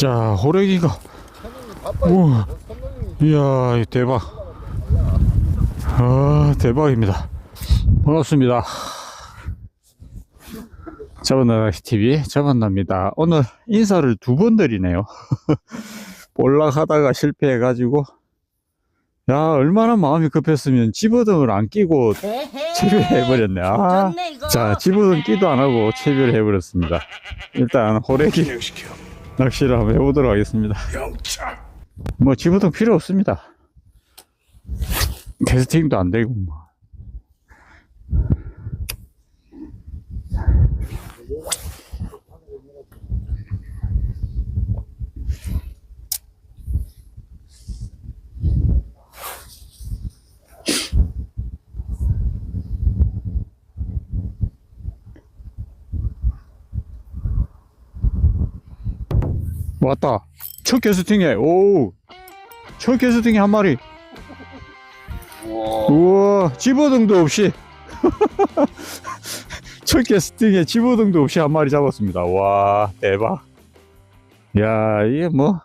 자, 호래기가. 우와. 이야, 이 대박. 아, 대박입니다. 반갑습니다. 잡아나라 TV 잡아납니다. 오늘 인사를 두 번 드리네요. 볼락하다가 실패해 가지고, 야, 얼마나 마음이 급했으면 집어등을 안 끼고 채비해버렸네. 아, 좋네, 이거. 자, 집어등 끼도 안 하고 채비를 해버렸습니다. 일단, 호래기 낚시를 한번 해보도록 하겠습니다. 뭐, 집어등 필요 없습니다. 캐스팅도 안 되고, 뭐. 왔다. 첫 캐스팅에, 오! 첫 캐스팅에 한 마리. 우와, 집어등도 없이. 첫 캐스팅에 집어등도 없이 한 마리 잡았습니다. 와, 대박. 야, 이게 뭐,